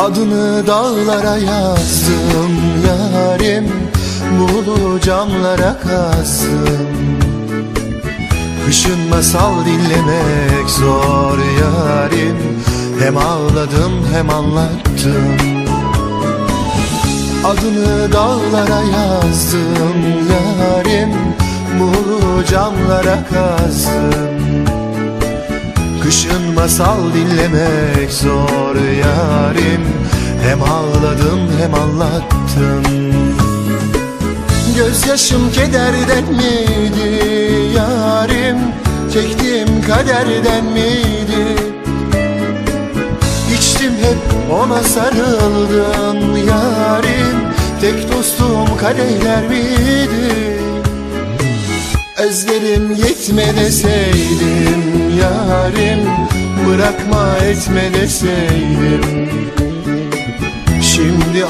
Adını dağlara yazdım yarim Muğlu camlara kazdım Kışın masal dinlemek zor yarim. Hem ağladım hem anlattım. Adını dağlara yazdım yarim Muğlu camlara kazdım Kışın masal dinlemek zor yarim Hem ağladım hem anlattım Gözyaşım kederden miydi yarim Çektiğim kaderden miydi? İçtim hep ona sarıldım. Yarim Tek dostum kadehler miydi? Özlerim yetme deseydim yarim Bırakma etme deseydim